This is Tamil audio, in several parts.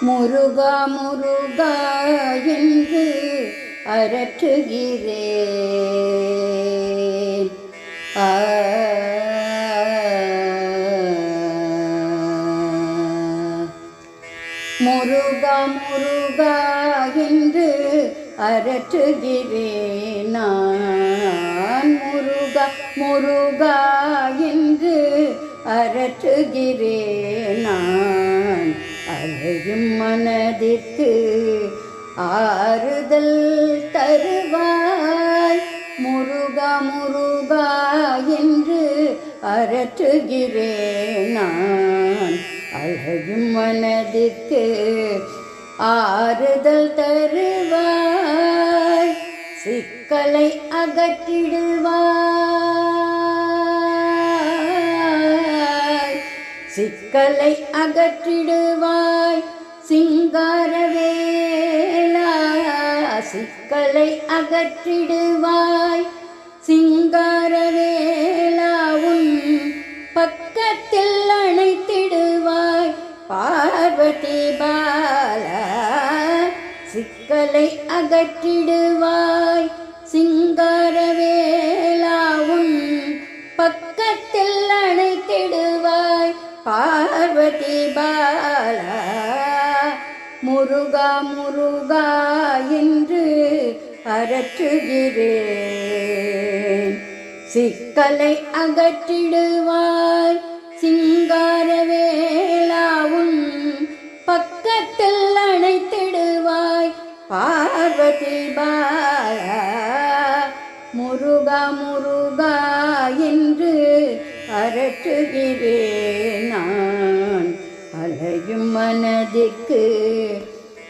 முருகா முருகா என்று அரற்றுகிறேன். முருகா முருகா என்று அரற்றுகிறேன். நான் முருகா முருகா என்று அரற்றுகிறேன். நான் அலையும் மனதிற்கு ஆறுதல் தருவாய். முருகா முருகா என்று அரற்றுகிறேன் நான். அழகும் மனதிற்கு ஆறுதல் தருவாய். சிக்கலை அகற்றிடுவாய். சிக்கலை அகற்றிடுவாய். சிங்காரவேலா சிக்கலை அகற்றிடுவாய். சிங்காரவேலாவும் பக்கத்தில் அணைத்திடுவாய். பார்வதி பால சிக்கலை அகற்றிடுவாய். சிங்காரவேலாவும் பார்வதி பாலா முருகா முருகா என்று அரற்றுகிறேன் சிக்கலை அகற்றிடுவாய் சிங்காரவேலாவும் பக்கத்தில் அணைத்திடுவாய் பார்வதி பாலா முருகா முருகா என்று அரற்றுகிறேன் மனதிற்கு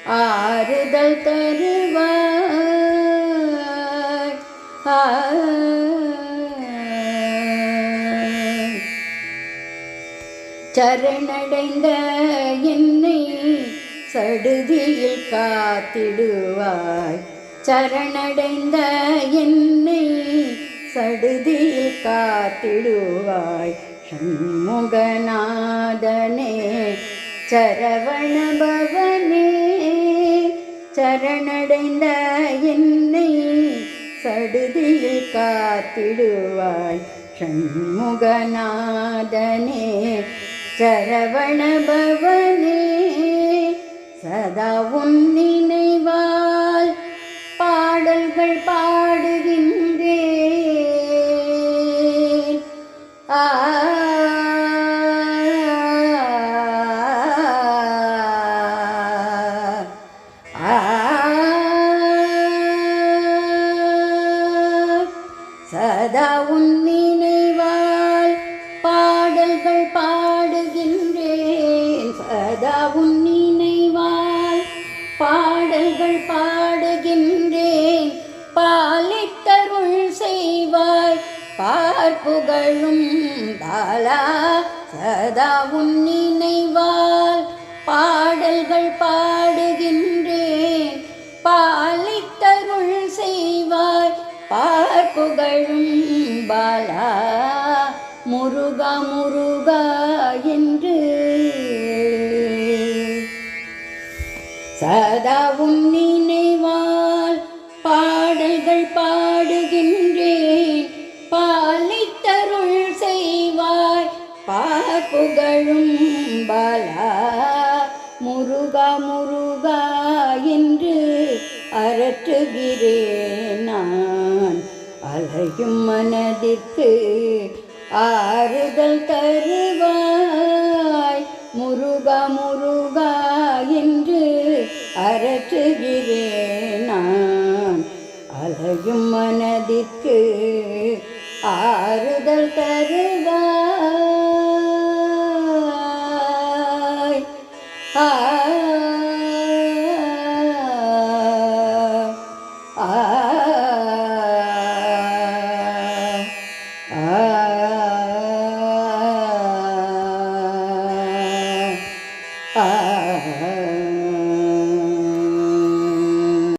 ஆறுதல் தருவாய் சரணடைந்த என்னை சடுதியில் காத்திடுவாய். சரணடைந்த என்னை சடுதியில் காத்திடுவாய். சண்முகநாதனே சரவணபவனே சரணடைந்த என்னை சடுதியில் காத்திடுவாய். சண்முகநாதனே சரவணபவனே சதா உன்னினை புகழும் பாலா சதா உன் நினைவால் பாடல்கள் பாடுகின்றேன். பாலித்தருள் செய்வாய் பார்ப்புகழும் பாலா முருகா முருகா என்று. சதா உன் நினைவால் பாடல்கள் பாடு செய்வாய் பார்ப்புகழும் பாலா. முருகா முருகா என்று அரற்றுகிறேன் நான். அலையும் மனதிற்கு ஆறுதல் தருவாய். முருகா முருகா என்று அரற்றுகிறேன் நான். அலையும் மனதிற்கு ஆறுதல் தருவாய்.